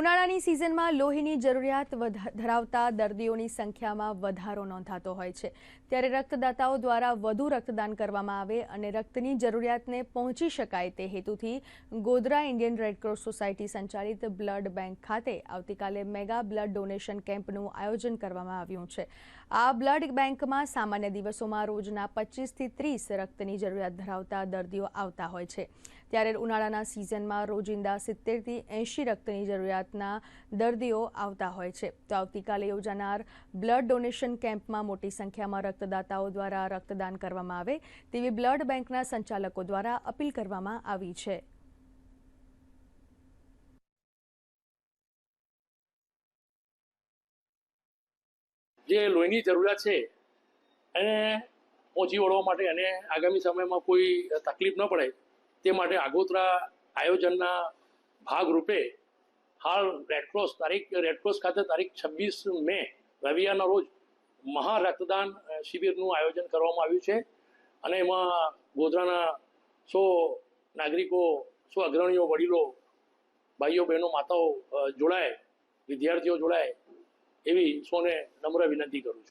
ઉનાળાની સિઝનમાં લોહીની જરૂરિયાત ધરાવતા દર્દીઓની સંખ્યામાં વધારો નોંધાતો હોય છે. ત્યારે રક્તદાતાઓ દ્વારા વધુ રક્તદાન કરવામાં આવે અને રક્તની જરૂરિયાતને પહોંચી શકાય તે હેતુથી Godhra Indian red cross society સંચાલિત બ્લડ બેંક ખાતે આવતીકાલે મેગા બ્લડ ડોનેશન કેમ્પનું આયોજન કરવામાં આવ્યું છે. આ બ્લડ બેંકમાં સામાન્ય દિવસોમાં રોજના પચીસથી ત્રીસ રક્તની જરૂરિયાત ધરાવતા દર્દીઓ આવતા હોય છે. ત્યારે ઉનાળાના સિઝનમાં રોજિંદા સિત્તેરથી એંશી રક્તની જરૂરિયાતના દર્દીઓ આવતા હોય છે. તો આવતીકાલે યોજાનાર બ્લડ ડોનેશન કેમ્પમાં મોટી સંખ્યામાં રક્તદાતાઓ દ્વારા રક્તદાન કરવામાં આવે તેવી બ્લડ બેંકના સંચાલકો દ્વારા અપીલ કરવામાં આવી છે. જે લોહીની જરૂરિયાત છે એને પહોંચી વળવા માટે અને આગામી સમયમાં કોઈ તકલીફ ન પડે તે માટે આગોતરા આયોજનના ભાગરૂપે હાલ રેડક્રોસ તારીખ રેડક્રોસ ખાતે તારીખ છવ્વીસ મે રવિવારના રોજ મહા રક્તદાન શિબિરનું આયોજન કરવામાં આવ્યું છે. અને એમાં ગોધરાના સો નાગરિકો, સો અગ્રણીઓ, વડીલો, ભાઈઓ, બહેનો, માતાઓ જોડાય, વિદ્યાર્થીઓ જોડાય એવી સૌને નમ્ર વિનંતી કરું છું.